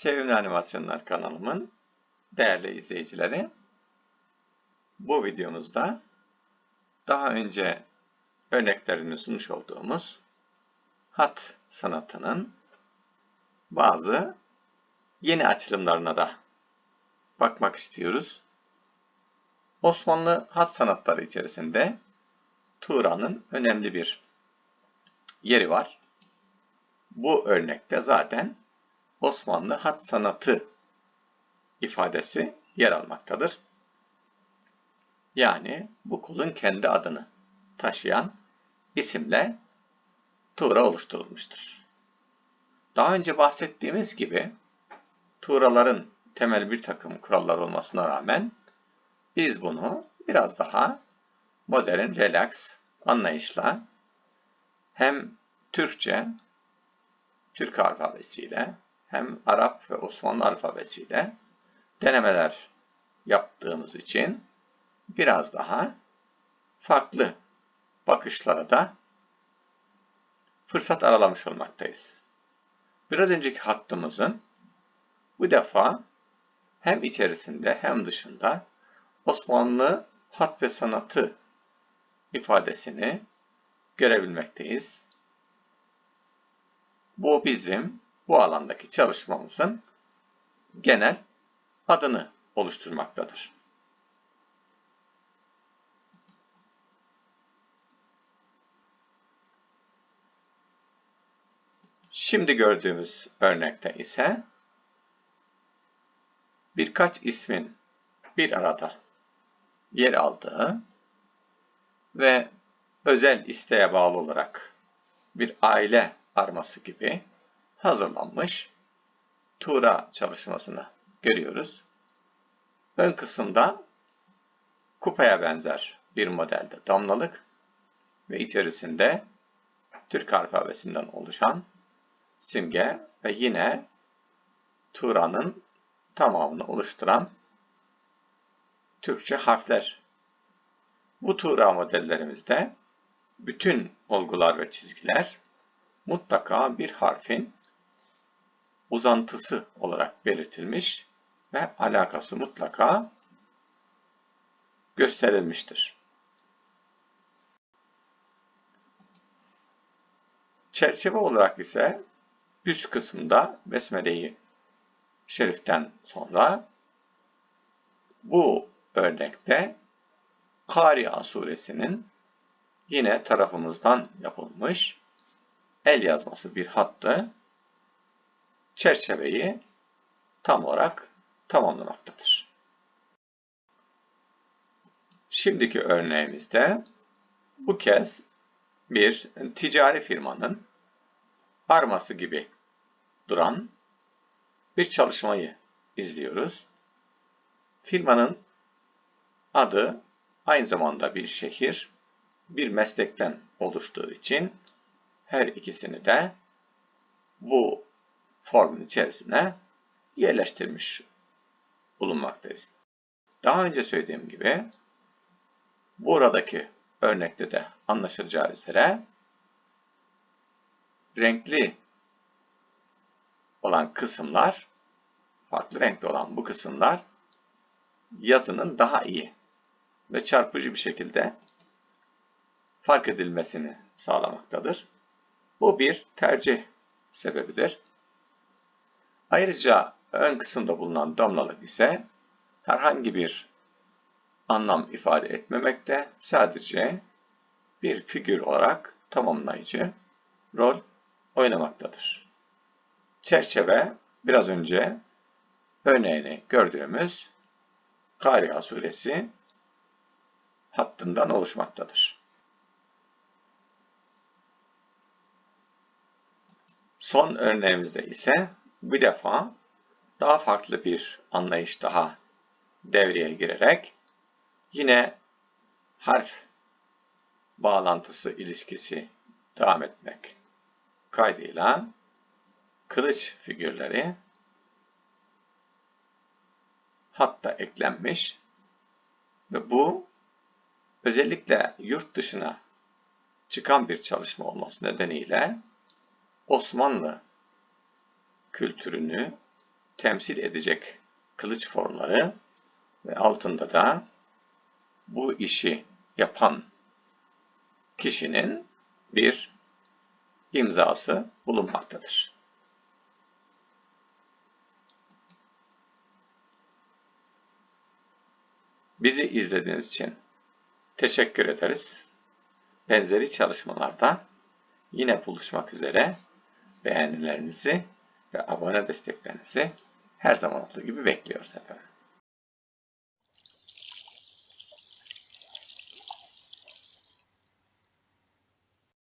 Sevimli Animasyonlar kanalımın değerli izleyicileri, bu videomuzda daha önce örneklerini sunmuş olduğumuz hat sanatının bazı yeni açılımlarına da bakmak istiyoruz. Osmanlı hat sanatları içerisinde Tuğra'nın önemli bir yeri var. Bu örnekte zaten Osmanlı hat sanatı ifadesi yer almaktadır. Yani bu kolun kendi adını taşıyan isimle tuğra oluşturulmuştur. Daha önce bahsettiğimiz gibi tuğraların temel bir takım kurallar olmasına rağmen biz bunu biraz daha modern, relax anlayışla hem Türkçe, Türk alfabesiyle hem Arap ve Osmanlı alfabesiyle denemeler yaptığımız için biraz daha farklı bakışlara da fırsat aralamış olmaktayız. Biraz önceki hattımızın bu defa hem içerisinde hem dışında Osmanlı hat ve sanatı ifadesini görebilmekteyiz. Bu bizim bu alandaki çalışmamızın genel adını oluşturmaktadır. Şimdi gördüğümüz örnekte ise birkaç ismin bir arada yer aldığı ve özel isteğe bağlı olarak bir aile arması gibi hazırlanmış Tuğra çalışmasını görüyoruz. Ön kısımda kupaya benzer bir modelde damlalık ve içerisinde Türk alfabesinden oluşan simge ve yine Tuğra'nın tamamını oluşturan Türkçe harfler. Bu Tuğra modellerimizde bütün olgular ve çizgiler mutlaka bir harfin uzantısı olarak belirtilmiş ve alakası mutlaka gösterilmiştir. Çerçeve olarak ise üst kısımda Besmele-i Şerif'ten sonra bu örnekte Kariya suresinin yine tarafımızdan yapılmış el yazması bir hattı çerçeveyi tam olarak tamamlamaktadır. Şimdiki örneğimizde bu kez bir ticari firmanın arması gibi duran bir çalışmayı izliyoruz. Firmanın adı aynı zamanda bir şehir, bir meslekten oluştuğu için her ikisini de bu formun içerisine yerleştirmiş bulunmaktayız. Daha önce söylediğim gibi buradaki örnekte de anlaşılacağı üzere renkli olan kısımlar, farklı renkli olan bu kısımlar yazının daha iyi ve çarpıcı bir şekilde fark edilmesini sağlamaktadır. Bu bir tercih sebebidir. Ayrıca ön kısımda bulunan damlalık ise herhangi bir anlam ifade etmemekte, sadece bir figür olarak tamamlayıcı rol oynamaktadır. Çerçeve biraz önce örneğini gördüğümüz Kariya suresi hattından oluşmaktadır. Son örneğimizde ise bir defa daha farklı bir anlayış daha devreye girerek yine harf bağlantısı ilişkisi devam etmek kaydıyla kılıç figürleri hatta eklenmiş ve bu özellikle yurt dışına çıkan bir çalışma olması nedeniyle Osmanlı kültürünü temsil edecek kılıç formları ve altında da bu işi yapan kişinin bir imzası bulunmaktadır. Bizi izlediğiniz için teşekkür ederiz. Benzeri çalışmalarda yine buluşmak üzere beğenilerinizi ve abone desteklerinizi her zaman olduğu gibi bekliyoruz efendim.